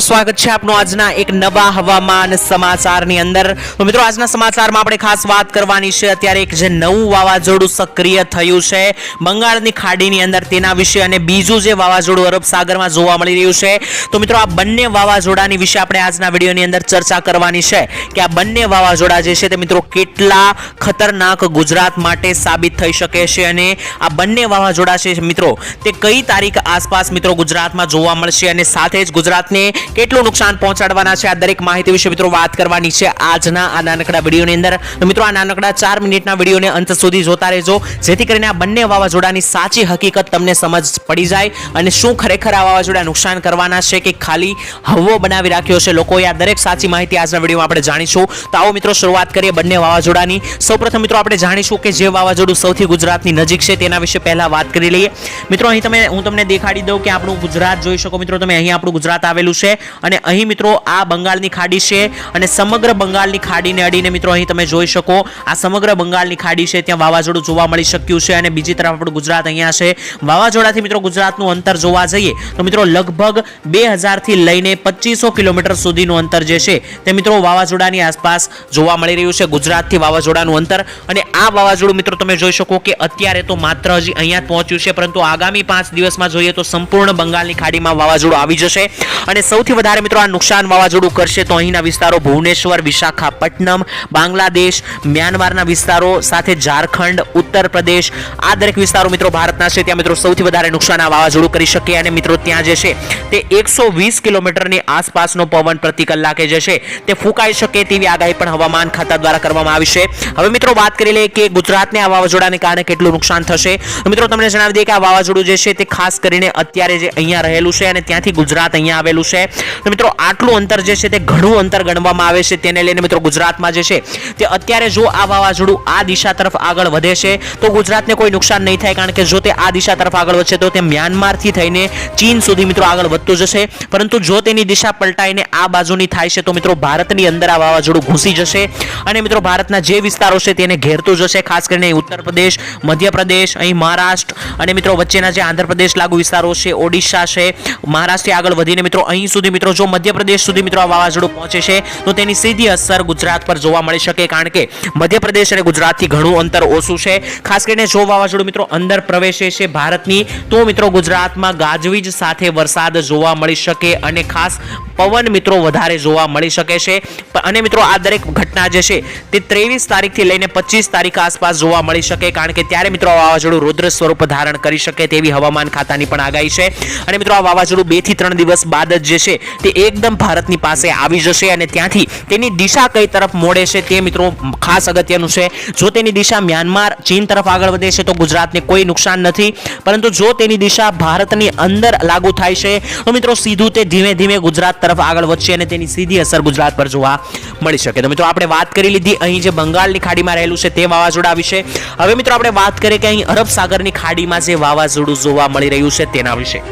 સ્વાગત છે આપનું આજના એક નવા હવામાન સમાચારની અંદર. તો મિત્રો, આજના સમાચારમાં આપણે ખાસ વાત કરવાની છે. અત્યારે એક જે નવું વાવાઝોડું સક્રિય થયું છે બંગાળની ખાડીની અંદર તેના વિશે અને બીજું જે વાવાઝોડું અરબ સાગરમાં જોવા મળી રહ્યું છે. તો મિત્રો, આ બંને વાવાઝોડાની વિશે આપણે આજના વિડીયોની અંદર ચર્ચા કરવાની છે કે આ બંને વાવાઝોડા જે છે તે મિત્રો, કેટલા ખતરનાક ગુજરાત માટે સાબિત થઈ શકે છે અને આ બંને વાવાઝોડા છે મિત્રો, તે કઈ તારીખ આસપાસ મિત્રો ગુજરાતમાં જોવા મળશે અને સાથે જ ગુજરાતને કેટલું નુકસાન પહોંચાડવાના છે આ દરેક માહિતી વિશે મિત્રો વાત કરવાની છે આજના આ નાનકડા વિડીયોની અંદર. તો મિત્રો આ નાનકડા ચાર મિનિટના વિડીયોને અંત સુધી જોતા રહેજો. જેથી કરીને આ બંને વાવાઝોડાની સાચી હકીકત તમને સમજ પડી જાય અને શું ખરેખર આ વાવાઝોડા નુકસાન કરવાના છે કે ખાલી હવો બનાવી રાખ્યો છે લોકોએ. આ દરેક સાચી માહિતી આજના વિડીયોમાં આપણે જાણીશું. તો આવો મિત્રો શરૂઆત કરીએ બંને વાવાઝોડાની. સૌપ્રથમ મિત્રો આપણે જાણીશું કે જે વાવાઝોડું સૌથી ગુજરાતની નજીક છે તેના વિશે પહેલા વાત કરી લઈએ. મિત્રો અહીં તમે, હું તમને દેખાડી દઉં કે આપણું ગુજરાત જોઈ શકો. મિત્રો તમે અહીં આપણું ગુજરાત આવેલું છે. અને અહીં મિત્રો આ બંગાળની ખાડી છે અને સમગ્ર બંગાળની ખાડીને અડીને મિત્રો અહીં તમે જોઈ શકો, આ સમગ્ર બંગાળની ખાડી છે. ત્યાં વાવાઝોડું જોવા મળી શક્યું છે અને બીજી તરફ આપણું ગુજરાત અહીંયા છે. વાવાઝોડાથી મિત્રો ગુજરાતનું અંતર જોવા જઈએ, તો મિત્રો લગભગ બે હજારથી લઈને પચીસો કિલોમીટર સુધીનું અંતર જે છે, તે મિત્રો વાવાઝોડાની આસપાસ જોવા મળી રહ્યું છે. ગુજરાતથી વાવાઝોડાનું અંતર અને આ વાવાઝોડું મિત્રો તમે જોઈ શકો કે અત્યારે તો માત્ર હજી અહીંયા પહોંચ્યું છે, પરંતુ આગામી પાંચ દિવસમાં જોઈએ તો સંપૂર્ણ બંગાળની ખાડીમાં વાવાઝોડું આવી જશે. અને સૌથી વધારે મિત્રો આ નુકસાન વાવાઝોડું કરશે તો અહીંના વિસ્તારો ભુવનેશ્વર, વિશાખાપટ્ટનમ, બાંગ્લાદેશ, મ્યાનમારના વિસ્તારો સાથે ઝારખંડ ઉત્તર પ્રદેશ આ દરેક વિસ્તારો મિત્રો ભારતના છે. ત્યાં મિત્રો સૌથી વધારે નુકસાન આ વાવાઝોડું કરી શકે અને મિત્રો ત્યાં જે છે તે એકસો વીસ કિલોમીટરની આસપાસનો પવન પ્રતિ કલાકે જે છે તે ફૂંકાઈ શકે તેવી આગાહી પણ હવામાન ખાતા દ્વારા કરવામાં આવી છે. હવે મિત્રો વાત કરી લઈએ કે ગુજરાતને આ વાવાઝોડાને કારણે કેટલું નુકસાન થશે. મિત્રો તમને જણાવી દઈએ કે આ વાવાઝોડું જે છે તે ખાસ કરીને અત્યારે જે અહીંયા રહેલું છે અને ત્યાંથી ગુજરાત અહીંયા આવેલું છે. તો મિત્રો, આટલું અંતર જે છે તે ઘણું અંતર ગણવામાં આવે છે. તેને લઈને મિત્રો, ગુજરાતમાં જે છે તે અત્યારે જો આ વાવાઝોડું આ દિશા તરફ આગળ વધે છે, તો ગુજરાતને કોઈ નુકસાન નહીં થાય, કારણ કે જો તે આ દિશા તરફ આગળ વધશે, તો તે મ્યાનમારથી થઈને ચીન સુધી મિત્રો આગળ વધતું જશે. પરંતુ જો તેની દિશા પલટાઈને આ બાજુની થાય છે, તો મિત્રો, ભારતની અંદર આ વાવાઝોડું ઘૂસી જશે અને મિત્રો, ભારતના જે વિસ્તારો છે તેને ઘેરતું જશે, ખાસ કરીને ઉત્તર પ્રદેશ, મધ્યપ્રદેશ, અહીં મહારાષ્ટ્ર અને મિત્રો, વચ્ચેના જે આંધ્રપ્રદેશ લાગુ વિસ્તારો છે, ઓડિશા છે, મહારાષ્ટ્રથી આગળ વધીને મિત્રો, અહીં મિત્રો, જો મધ્યપ્રદેશ સુધી મિત્રો આ વાવાઝોડું પહોંચે છે, તો તેની સીધી અસર ગુજરાત પર જોવા મળી શકે, કારણ કે મધ્યપ્રદેશ અને ગુજરાતથી ઘણું અંતર ઓછું છે. ખાસ કરીને જો વાવાઝોડું મિત્રો અંદર પ્રવેશે છે ભારતની, તો મિત્રો ગુજરાતમાં ગાજવીજ સાથે વરસાદ જોવા મળી શકે અને ખાસ પવન મિત્રો વધારે જોવા મળી શકે છે. અને મિત્રો આ દરેક ઘટના જે છે, તે ત્રેવીસ તારીખથી લઈને પચીસ તારીખ આસપાસ જોવા મળી શકે, કારણ કે ત્યારે મિત્રો આ વાવાઝોડું રુદ્ર સ્વરૂપ ધારણ કરી શકે તેવી હવામાન ખાતાની પણ આગાહી છે. અને મિત્રો આ વાવાઝોડું બેથી ત્રણ દિવસ બાદ જ જે છે તે એકદમ ભારતની પાસે આવી જશે અને ત્યાંથી તેની દિશા કઈ તરફ મોડે છે તે મિત્રો ખાસ અગત્યનું છે. જો તેની દિશા મ્યાનમાર, ચીન તરફ આગળ વધે છે તો ગુજરાતને કોઈ નુકસાન નથી. પરંતુ જો તેની દિશા ભારતની અંદર લાગુ થાય છે, તો મિત્રો સીધું તે ધીમે ધીમે ગુજરાત તરફ આગળ વધશે અને તેની સીધી અસર ગુજરાત પર જોવા મળી શકે. તો મિત્રો આપણે વાત કરી લીધી અહીં જે બંગાળની ખાડીમાં રહેલું છે તે વાવાઝોડા વિશે. હવે મિત્રો આપણે વાત કરીએ કે અહીં અરબ સાગરની ખાડીમાં જે વાવાઝોડું જોવા મળી રહ્યું છે તેના વિશે.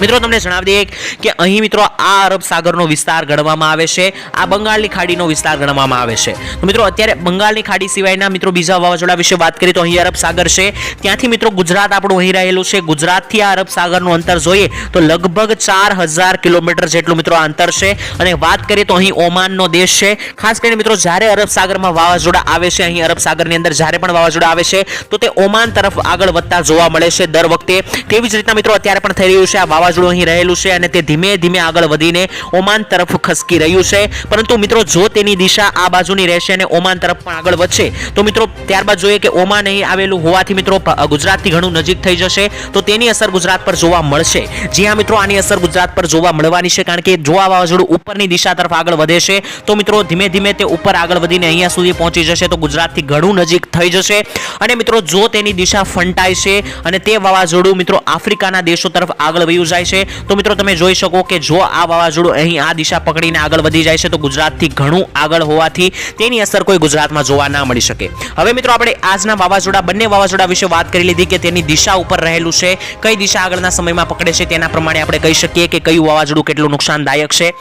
મિત્રો તમને જણાવી દઈએ કે અહીં મિત્રો આ અરબ સાગરનો વિસ્તાર ગણવામાં આવે છે, આ બંગાળની ખાડીનો વિસ્તાર ગણવામાં આવે છે. તો મિત્રો, અત્યારે બંગાળની ખાડી સિવાયના મિત્રો બીજા વાવાઝોડા વિશે વાત કરીએ તો અહીં અરબ સાગર છે. ત્યાંથી મિત્રો ગુજરાત આપણું અહીં રહેલું છે. ગુજરાતથી આ અરબ સાગરનું અંતર જોઈએ તો લગભગ ચાર હજાર કિલોમીટર જેટલું મિત્રો અંતર છે. અને વાત કરીએ તો અહીં ઓમાનનો દેશ છે. ખાસ કરીને મિત્રો, જ્યારે અરબ સાગરમાં વાવાઝોડા આવે છે, અહીં અરબ સાગરની અંદર જ્યારે પણ વાવાઝોડા આવે છે, તો તે ઓમાન તરફ આગળ વધતા જોવા મળે છે દર વખતે. તેવી જ રીતના મિત્રો, અત્યારે પણ થઈ રહ્યું છે. આ વાવાઝોડું અહીં રહેલું છે અને તે ધીમે ધીમે આગળ વધીને ઓમાન તરફ ખસકી રહ્યું છે. પરંતુ મિત્રો, જો તેની દિશા આ બાજુની રહેશે અને ઓમાન તરફ પણ આગળ વધશે, તો મિત્રો, ત્યારબાદ જોઈએ કે ઓમાન અહીં આવેલું હોવાથી મિત્રો ગુજરાતથી ઘણું નજીક થઈ જશે, તો તેની અસર ગુજરાત પર જોવા મળશે. જી હા, મિત્રો, આની અસર ગુજરાત પર જોવા મળવાની છે, કારણ કે જો આ વાવાઝોડું ઉપરની દિશા તરફ આગળ વધે છે, તો મિત્રો, ધીમે ધીમે તે ઉપર આગળ વધીને અહીંયા સુધી પહોંચી જશે, તો ગુજરાતથી ઘણું નજીક થઈ જશે. અને મિત્રો, જો તેની દિશા ફંટાય છે અને તે વાવાઝોડું મિત્રો, આફ્રિકાના દેશો તરફ આગળ વયું જાય છે, તો મિત્રો, તમે જોઈ શકો કે જો આ વાવાઝોડું અહીં આ દિશા પકડીને આગળ વધી જાય છે તો ગુજરાતથી ઘણું આગળ હોવાથી તેની અસર કોઈ ગુજરાતમાં જોવા ના મળી શકે. હવે મિત્રો આપણે આજના વાવાઝોડા, બંને વાવાઝોડા વિશે વાત કરી લીધી કે તેની દિશા ઉપર રહેલું છે, કઈ દિશા આગળના સમયમાં પકડે છે તેના પ્રમાણે આપણે કહી શકીએ કે કયું વાવાઝોડું કેટલું નુકસાનદાયક છે.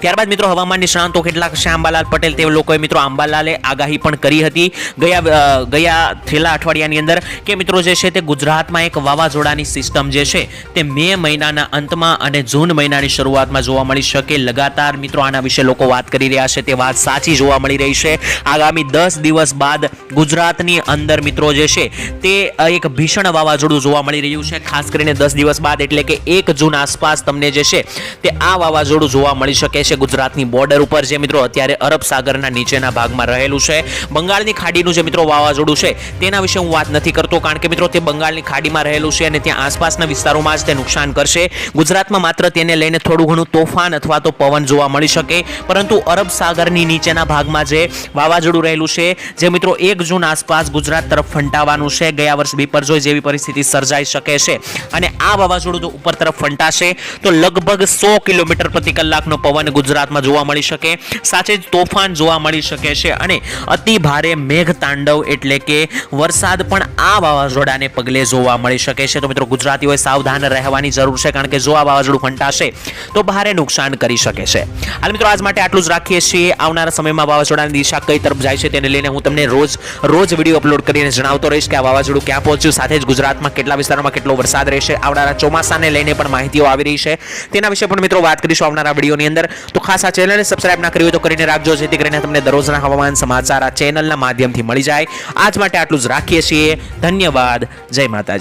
ત્યારબાદ મિત્રો હવામાન નિષ્ણાંતો કેટલાક છે પટેલ તે લોકોએ મિત્રો આંબાલાલે આગાહી પણ કરી હતી. ગયા ગયા છેલ્લા અઠવાડિયાની અંદર કે મિત્રો જે છે તે ગુજરાતમાં એક વાવાઝોડાની સિસ્ટમ જે છે તે મે મહિનાના અંતમાં અને જૂન મહિનાની શરૂઆતમાં જોવા મળી શકે. લગાતાર મિત્રો આના વિશે લોકો વાત કરી રહ્યા છે, તે વાત સાચી જોવા મળી રહી છે. આગામી દસ દિવસ બાદ ગુજરાતની અંદર મિત્રો જે છે તે એક ભીષણ વાવાઝોડું જોવા મળી રહ્યું છે. ખાસ કરીને દસ દિવસ બાદ એટલે કે એક જૂન આસપાસ તમને જે છે તે આ વાવાઝોડું જોવા મળી શકે છે ગુજરાતની બોર્ડર ઉપર જે મિત્રો અત્યારે અરબ સાગરના નીચેના ભાગમાં રહેલું છે. બંગાળની ખાડીનું જે મિત્રો વાવાઝોડું છે, તેના વિશે હું વાત નથી કરતો કારણ કે મિત્રો તે બંગાળની ખાડીમાં રહેલું છે અને ત્યાં આસપાસના વિસ્તારોમાં જ તે નુકસાન કરશે. ગુજરાતમાં માત્ર તેને લઈને થોડું ઘણું તોફાન અથવા તો પવન જોવા મળી શકે, પરંતુ અરબ સાગરની નીચેના ભાગમાં જે વાવાઝોડું રહેલું છે, જે મિત્રો એક જૂન આસપાસ ગુજરાત તરફ ફંટાવાનું છે. ગયા વર્ષ બીપરજોય જેવી પરિસ્થિતિ સર્જાઈ શકે છે અને આ વાવાઝોડું તો ઉપર તરફ ફંટાશે, તો લગભગ સો કિલોમીટર પ્રતિ કલાકનો પવન ગુજરાતમાં જોવા મળી શકે, સાથે જ તોફાન જોવા મળી શકે છે અને અતિ ભારે મેઘ તાંડવ એટલે કે વરસાદ પણ આ વાવાઝોડાને પગલે જોવા મળી શકે છે. તો મિત્રો, ગુજરાતીઓએ સાવધાન રહેવાની જરૂર છે કારણ કે જો આ વાવાઝોડું ફંટાશે, તો ભારે નુકસાન કરી શકે છે. હાલ મિત્રો, આજ માટે આટલું જ રાખીએ છીએ. આવનારા સમયમાં વાવાઝોડાની દિશા કઈ તરફ જાય છે તેને લઈને હું તમને રોજ રોજ વીડિયો અપલોડ કરીને જણાવતો રહીશ કે આ વાવાઝોડું ક્યાં પહોંચ્યું, સાથે જ ગુજરાતમાં કેટલા વિસ્તારોમાં કેટલો વરસાદ રહેશે, આવનારા ચોમાસાને લઈને પણ માહિતીઓ આવી રહી છે. તેના વિશે પણ મિત્રો વાત કરીશું આવનારા વિડીયોની અંદર તો ખાસ આ ચેનલને સબસ્ક્રાઇબ ના કરી હોય તો કરીને રાખજો, જેથી કરીને તમને દરરોજના હવામાન સમાચાર આ ચેનલના માધ્યમથી મળી જાય. આજ માટે આટલું જ રાખીએ છીએ. ધન્યવાદ. જય માતાજી.